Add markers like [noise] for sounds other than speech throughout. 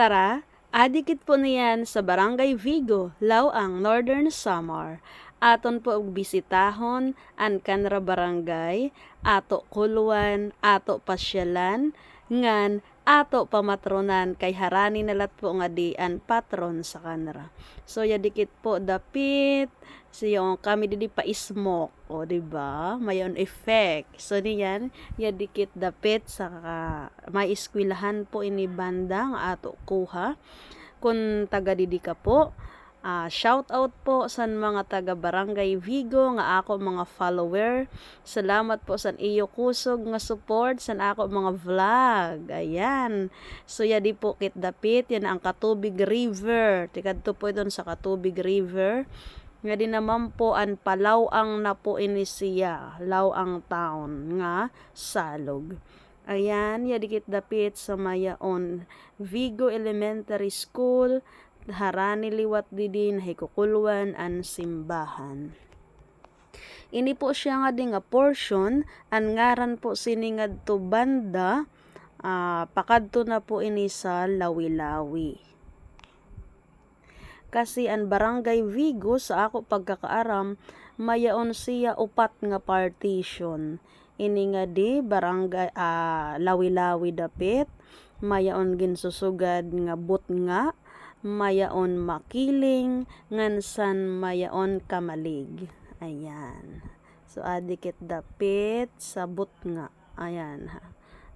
Tara, adikit po niyan sa Barangay Vigo, Lawang, Northern Samar. Aton po og bisitahon an kanra barangay, ato kuluan, ato pasyalan, ngan ato pamatronan kay harani nalat po nga di an patron sa kanra. So ya dikit po dapit siyo kami didi pa smoke o di ba? Mayon effect. So niyan ya dikit dapit sa may eskwelahan po ini banda nga ato kuha. Kung taga didi ka po Ah, shout out po sa mga taga Barangay Vigo nga ako mga follower. Salamat po sa iyo kusog nga support sa ako mga vlog. Ayan. So ya di po kit dapit yan ang Katubig River. Tikadto po doon sa Katubig River. Nga di naman po an palawang na po ini siya. Lawang town nga salog. Ayan, ya dikit dapit sa mayaon Vigo Elementary School, harani liwat didin hikukulwan an simbahan. Ini po siya nga di nga portion, ang ngaran po sini ngadto banda, ah, pakadto na po ini sa Lawi-Lawi. Kasi ang barangay Vigo sa ako pagkakaaram, mayaon siya upat nga partition. Ini nga di barangay ah, Lawi-Lawi dapit, mayaon ginsusugad nga but nga, mayaon makiling, ngansan mayaon kamalig. Ayan. So adikit dapit sa nga. Ayan.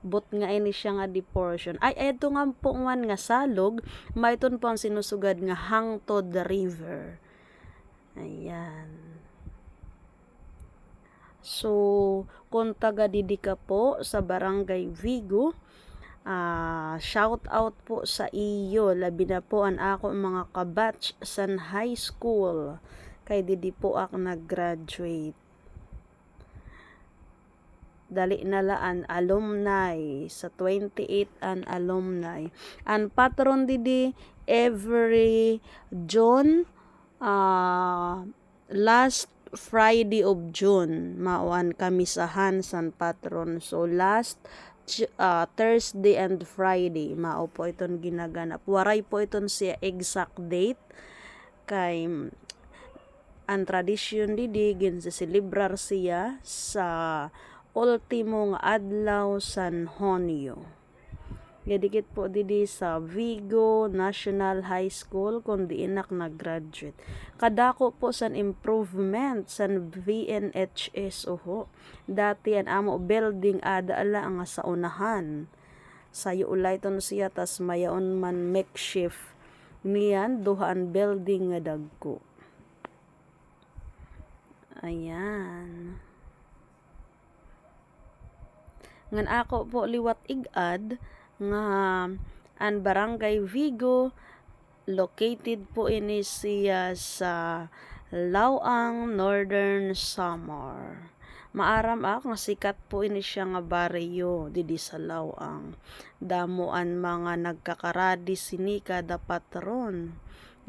But nga ini siya nga di portion. Ay, eto nga po man nga salog, mayton po ang sinusugad nga hangtod river. Ayan. So, kung taga didi ka po sa Barangay Vigo, ah shout out po sa iyo. Labi na po ang ako mga kabatch sa high school. Kay didi po ako nag-graduate. Dali na laan alumni sa 28 an alumni. Ang patron didi every June ah last Friday of June mauan kami sa Hansan patron. So last ah, Thursday and Friday mao po iton ginaganap. Waray po iton siya exact date kay ang tradisyon didi ginseselebrar siya sa ultimo nga adlaw San Honyo. Gadikit po didi sa Vigo National High School kung di inak nag-graduate. Kadako po san improvement san VNHS oho. Dati an amo building ada ala ang sa unahan. Sayo ulay ton siya tas mayaon man makeshift niyan duhaan building nga dagko. Ayan. Ngan ako po liwat igad nga an barangay Vigo located po ini siya sa Lawang, Northern Samar. Maaram ako nga sikat po ini siya nga baryo didi sa Lawang. Damuan mga nagkakaradi sini kada patron.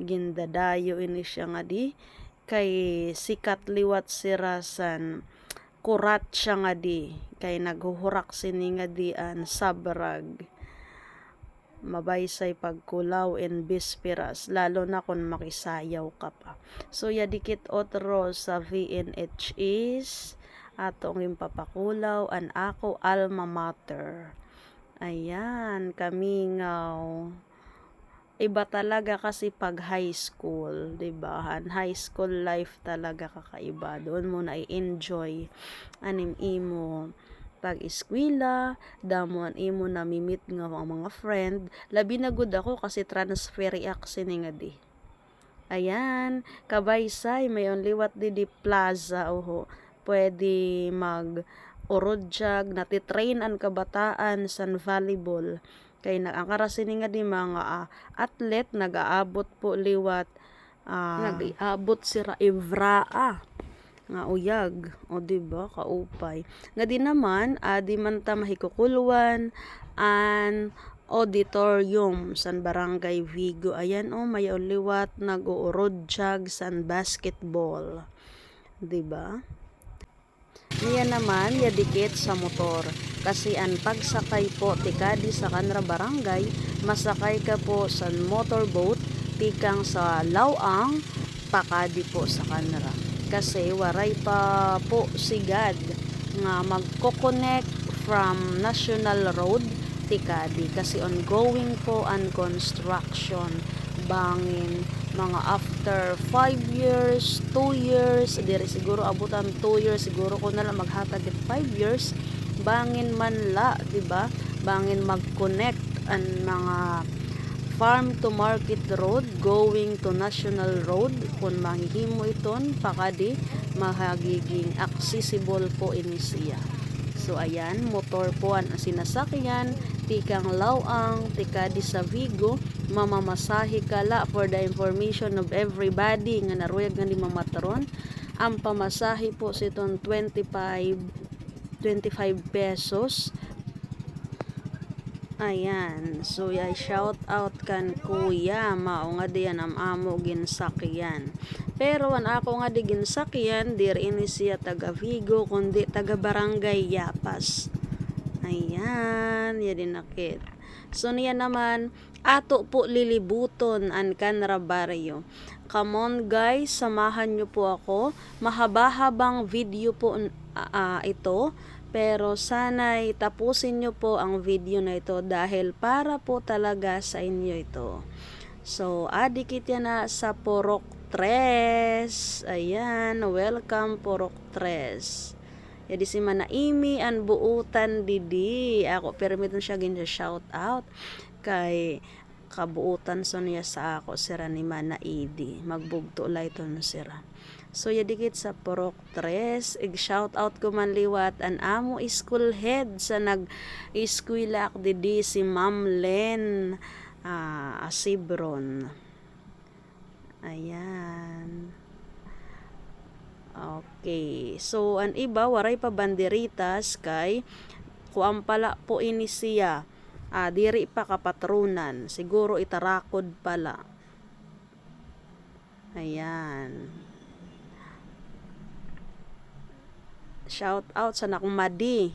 Gindadayo ini siya nga di kay sikat liwat sirasan kurat siya nga di kay naghuhurak sini nga di an sabrag mabaysay pagkulaw in bisperas lalo na kung makisayaw ka pa so ya dikit otro sa VNH is atong impapakulaw an ako alma mater ayan kami ngaw iba talaga kasi pag high school, 'di ba? Ang high school life talaga kakaiba. Doon mo na i-enjoy anim imo pag eskwela, damuan imo na mimit nga mga friend. Labi na gud ako kasi transferi ako sini nga di. Ayan, kabaysay mayon liwat di di plaza oho. Pwede mag urodjag, natitrain ang kabataan sa volleyball kay nag sini nga di mga ah, atlet nag-aabot po liwat ah, nag-aabot sira Evraa nga uyag. O di ba kaupay. Nga di naman adi man ta mahikukulwan an auditorium san barangay Vigo. Ayan o may liwat nag-uurodjag san basketball. Di ba niya naman yadikit sa motor. Kasi ang pagsakay po tikadi sa kanra barangay, masakay ka po sa motorboat tikang sa Lawang, pakadi po sa kanra. Kasi waray pa po sigad nga magko-connect from National Road Tikadi. Kasi ongoing po ang construction. Bangin mga after 5 years 2 years diri siguro abutan 2 years siguro ko na lang maghatag it 5 years. Bangin man la di ba? Bangin mag-connect ang mga farm to market road going to national road kung mahihimo iton pakadi mahagiging accessible po ini siya So ayan, motor po ang sinasakyan, tikang lawang, tikadi sa Vigo, mamamasahe kala for the information of everybody nga naruyag nga ni mamataron. Ang pamasahe po sa itong 25 25 pesos. Ayan. So, ay shout out kan kuya. Mao nga diyan am amo ginsakyan. Pero an ako nga di ginsakyan, dir ini siya taga Vigo, kundi taga Barangay Yapas. Ayan. Yan din nakit. So, niya naman, ato po lilibuton an kanra baryo. Come on guys, samahan nyo po ako. Mahaba-habang video po uh, ito. Pero sana'y tapusin nyo po ang video na ito dahil para po talaga sa inyo ito. So, adikit yan na sa Porok 3. Ayan, welcome Porok 3. Yadi si Manaimi an buutan didi. Ako permit siya gin shout out kay kabuutan so niya sa ako sira ni Manaidi. Magbugto lay to no sira. So yadikit sa Porok 3, ig shout out ko man liwat an amo school head sa nag eskwela didi si Ma'am Len uh, Asibron. Ayan. Okay. So an iba waray pa banderitas kay kuam pala po ini siya. Ah, diri pa kapatrunan. Siguro itarakod pala. Ayan. Shout out sa nakong Madi.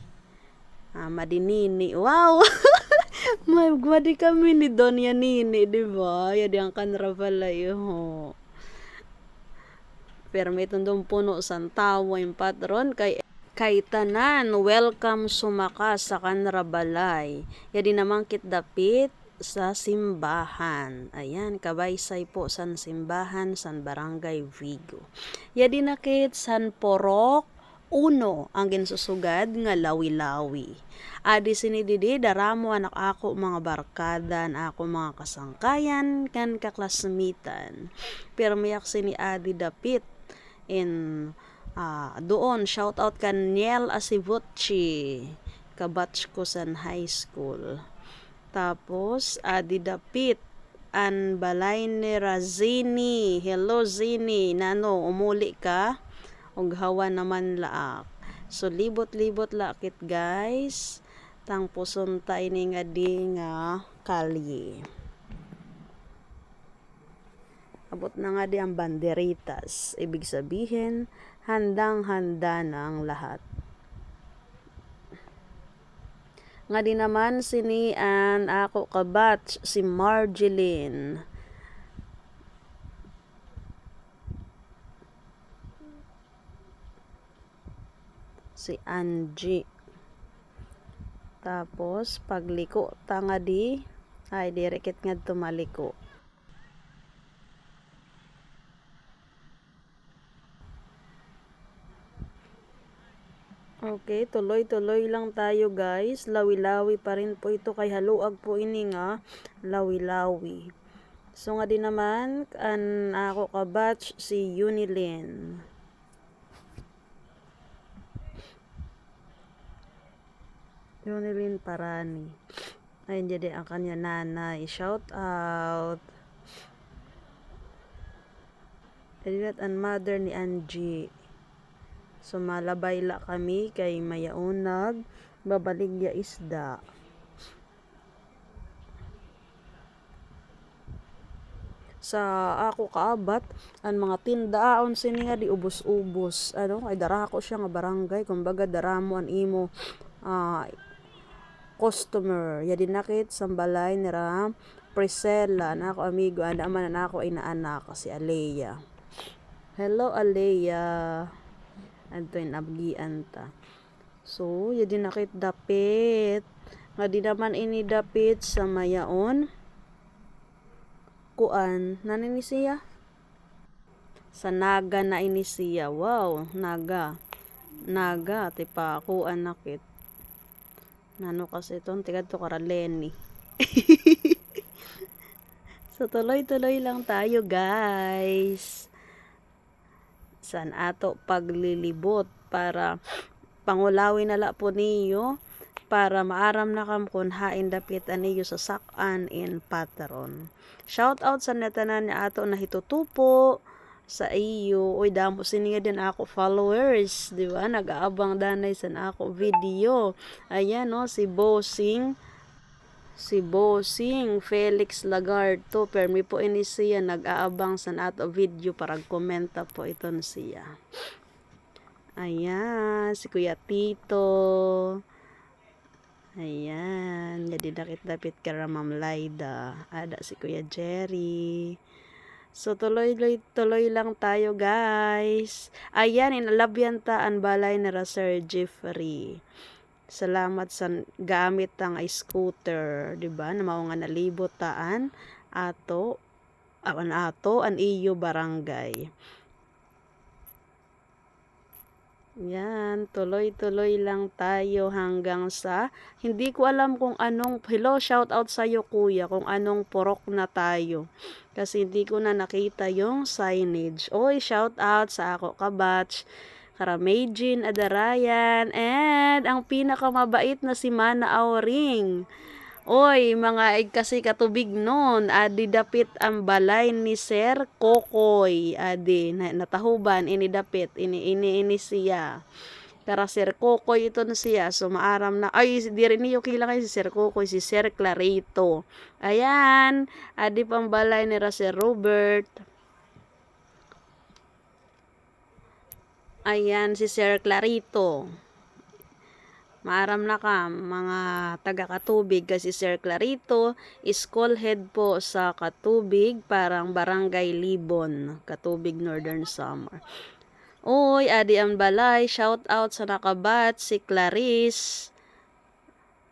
Ah, Madi Nini. Wow! [laughs] May Madi kami ni Donya Nini, di ba? Yadi ang kanra pala yun. Pero may puno sa tawa yung patron kay kay tanan welcome sumaka sa kanra balay yadi naman kit dapit sa simbahan. Ayan, kabaysay po san simbahan san barangay Vigo. Yadi nakit san porok uno ang ginsusugad nga lawi-lawi. Adi sinididi daramo anak ako mga barkada na ako mga kasangkayan kan kaklasmitan. Pero miyak sini adi dapit in uh, doon shout out kan Niel Asivucci kabatch ko san high school. Tapos adi dapit an balay ni Razini. Hello Zini, nano umuli ka? og hawa naman laak. So libot-libot lakit guys. Tang puson ta ini nga di nga kalye. Abot na nga di ang banderitas. Ibig sabihin, handang-handa na lahat. Nga di naman sinian ako kabatch si Marjeline. si Angie. Tapos, pagliko, tanga di, ay direkit nga tumaliko. Okay, tuloy-tuloy lang tayo guys. Lawi-lawi pa rin po ito kay haluag po ini nga lawi-lawi. So nga din naman an ako ka batch si Unilin. Yunilin Parani. Ayun jadi ang kanya nanay. Shout out. Edilat and mother ni Angie. So malabay la kami kay mayaunag babaligya isda. sa ako kaabat ang mga tindaon sini nga di ubos-ubos ano kay dara ko siya nga barangay kumbaga daramo an imo ah, customer. Ya dinakit sambalay ni Ram Priscilla. Na ako amigo ana man na ako inaanak si Alea hello Alea adto inabgian ta. So ya dinakit dapit. Nga di naman ini dapit sa mayaon. Kuan nanini siya? Sa naga na ini siya. Wow naga. Naga tipa kuan nakit nano kasi itong tigad to kara Lenny. [laughs] So tuloy-tuloy lang tayo guys san ato paglilibot para pangulawin nala po niyo para maaram na kam kun hain dapit aniyo sa sakan in patron. Shout out sa netanan ni ato na hitutupo sa iyo. Uy, damo siniya din ako followers, di ba? Nag-aabang danay sa ako video. Ayan, no, si Bossing si Bossing Felix Lagarto permi po ini siya nag-aabang sa nato video para komenta po ito siya ayan si Kuya Tito ayan jadi dakit-dapit ka ra Ma'am Laida ada si Kuya Jerry So tuloy tuloy lang tayo guys. Ayan inalabyan ta ang balay ni ra Sir Jeffrey. Salamat sa gamit ang scooter, di ba? Na mao nga nalibot taan ato awan ato an iyo barangay. Yan, tuloy-tuloy lang tayo hanggang sa hindi ko alam kung anong hello shout out sa iyo kuya kung anong purok na tayo kasi hindi ko na nakita yung signage. Oy, shout out sa ako kabatch. Karamejin Adarayan and ang pinakamabait na si Mana Auring. Oy, mga ig kasi katubig nun, adi dapit ang balay ni Sir Kokoy, adi na, natahuban ini dapit, ini ini ini siya. Kara Sir Kokoy ito na siya, so maaram na, ay, di rin niyo kailangan si Sir Kokoy, si Sir Clarito. Ayan, adi pang balay ni Sir Robert. Ayan, si Sir Clarito. Maaram na ka, mga taga Katubig kasi Sir Clarito, school head po sa Katubig, parang Barangay Libon, Katubig Northern Summer. Uy, Adi ang balay, shout out sa nakabat, si Clarice.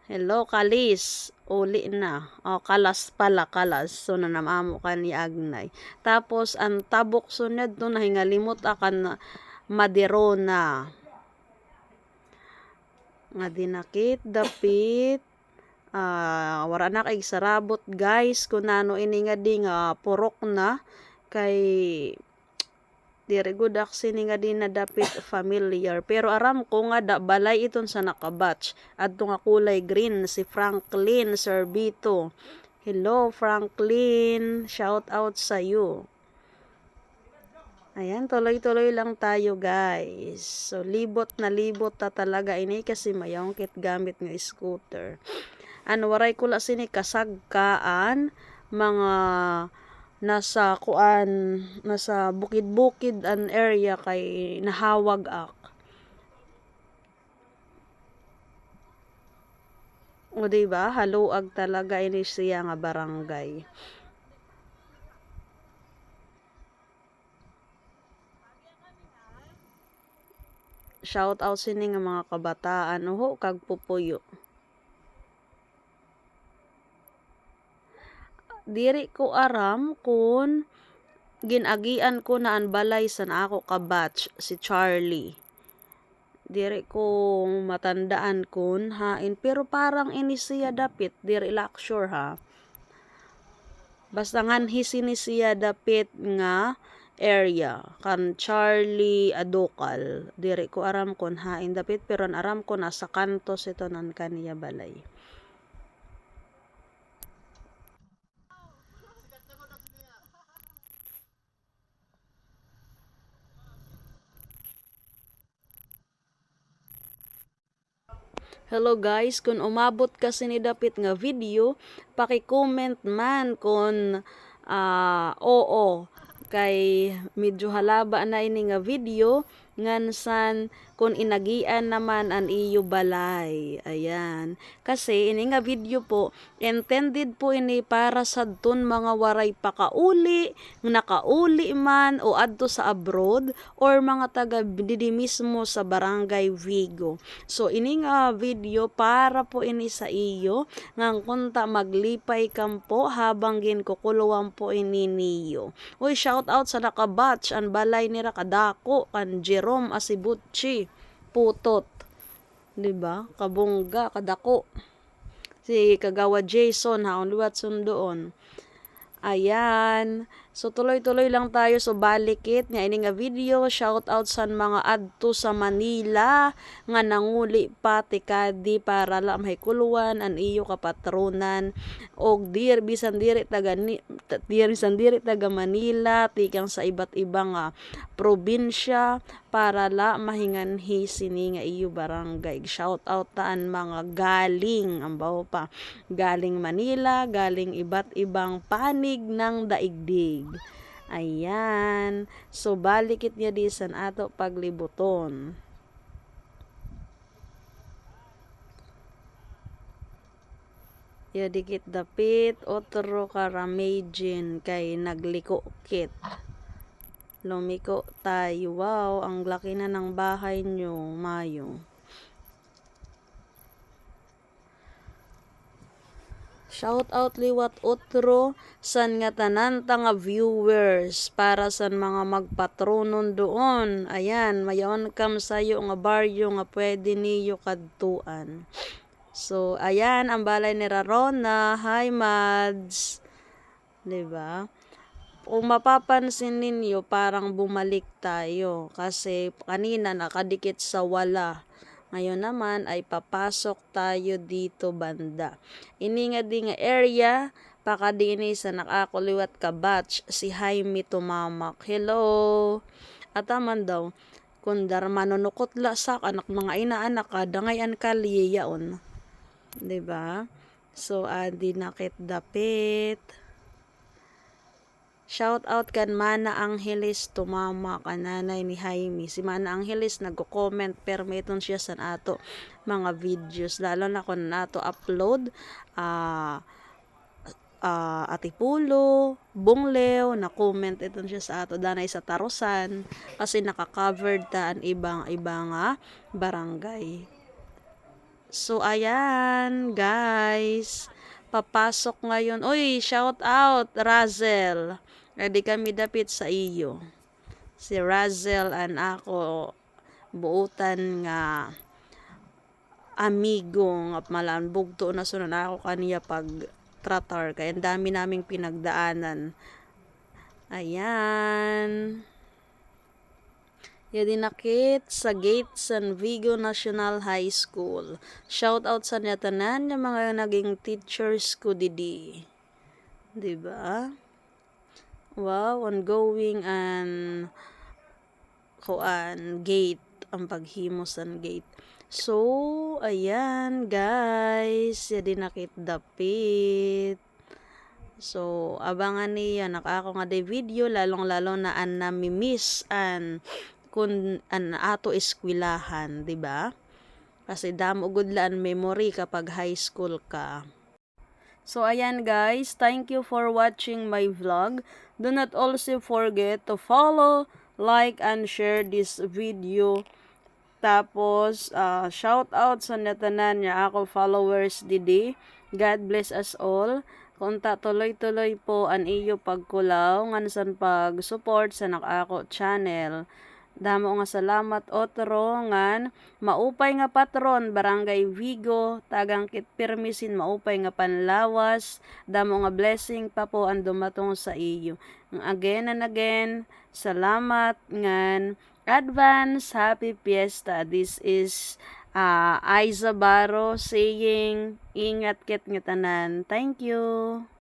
Hello, Kalis. Uli na. O, kalas pala, kalas. So, nanamamo ka ni Agnay. Tapos, ang tabok sunod to, nahingalimot akan na Maderona. Nga dinakit dapit. Uh, wara na kay sarabot guys. Kun nano ini nga di nga purok na. Kay dire gud sini nga di na dapit familiar. Pero aram ko nga da balay iton sa nakabatch. Adto nga kulay green si Franklin Servito hello Franklin. Shout out sa you Ayan, tuloy-tuloy lang tayo guys. So, libot na libot ta talaga ini kasi mayongkit gamit ng scooter. Ano, waray ko lang sini kasagkaan, mga nasa kuan, nasa bukid-bukid an area kay nahawag ak. O diba, haluag talaga ini siya nga barangay. Shout out sini nga mga kabataan. Oho kag pupuyo. Diri ko aram kun ginagian ko na ang balay sa ako ka batch si Charlie. Diri ko matandaan kun hain pero parang ini siya dapit diri lak sure ha. Basta nganhi sini siya dapit nga area. Kan Charlie Adokal diri ko aram kon hain dapit pero aram ko nasa kantos ito nan kaniya balay. Hello guys, kung umabot kasi ni dapit nga video, paki-comment man kung ah, oo kay medyo halaba na ini nga video ngansan kung inagian naman an iyo balay. Ayan. Kasi ini nga video po intended po ini para sa ton mga waray pakauli nakauli man o adto sa abroad or mga taga didi mismo sa barangay Vigo. So ini nga video para po ini sa iyo ngang kunta maglipay kampo habang ginkukuluan po ini niyo. Uy, shout out sa nakabatch ang balay ni Rakadako kan Jerome Asibuchi putot. 'Di ba? Kabungga kadako. Si Kagawa Jason ha liwat sundoon. Ayan. So tuloy-tuloy lang tayo. So balikit nga ini nga video. Shout out sa mga adto sa Manila nga nanguli pati kadi para la mahikuluan an iyo kapatronan og dir bisan diri taga ni, dir bisan diri taga Manila tikang sa iba't ibang nga probinsya para la mahinganhi sini nga iyo barangay. Shout out taan mga galing ang bawo pa. Galing Manila galing iba't ibang panig ng daigdig ayan so balikit niya di san ato paglibuton Ya dikit dapit otro karamejin kay nagliko kit. Lumiko tayo. Wow, ang laki na ng bahay nyo, Mayo. Shout out liwat otro san nga tanan ta nga viewers para san mga magpatronon doon. Ayan, mayon kam sayo nga baryo nga pwede niyo kadtuan. So, ayan ang balay ni Rarona. Hi, Mads. 'Di ba? Kung mapapansin ninyo, parang bumalik tayo kasi kanina nakadikit sa wala. Ngayon naman ay papasok tayo dito banda. Ini nga di nga area, pakadini sa nakakuliwat ka batch, si Jaime Tumamak. Hello! At aman daw, kundar manunukot la sak anak mga inaanak ka, dangayan ka liyaon. ba? So, adi nakit dapit. Shout out kan Mana Angeles tumama kananay ni Jaime. Si Mana Angeles nagko-comment permiton siya sa ato mga videos lalo na kung nato upload ah ah, Atipulo, Bunglew, na-comment ito siya sa ato danay sa Tarusan kasi naka-covered ta ang ibang ibang ah, barangay. So, ayan, guys. Papasok ngayon. Uy, shout out, Razel. Ready kami dapit sa iyo. Si Razel and ako buutan nga amigo nga malan bugto na sunan ako kaniya pag tratar kay ang dami naming pinagdaanan. Ayan. Yadi nakit sa gate San Vigo National High School. Shout out sa niya tanan ng mga naging teachers ko didi. 'Di ba? Wow, ongoing and kuan gate ang paghimos ang gate. So, ayan guys, yadi nakit dapit. So, abangan niya nakako nga de video lalong-lalo na an nami-miss an kun an ato eskwelahan, 'di ba? Kasi damo gud laan memory kapag high school ka. So ayan guys, thank you for watching my vlog. Do not also forget to follow, like, and share this video. Tapos, uh, shout out sa natanan niya ako followers didi. God bless us all. Kunta tuloy-tuloy po an iyo pagkulaw ngansan pag-support sa nakako channel. Damo nga salamat otro ngan maupay nga patron Barangay Vigo tagang kit permisin maupay nga panlawas damo nga blessing pa po ang dumatong sa iyo. Again and again, salamat ngan advance happy fiesta. This is uh, Aiza Baro saying ingat kit nga tanan. Thank you.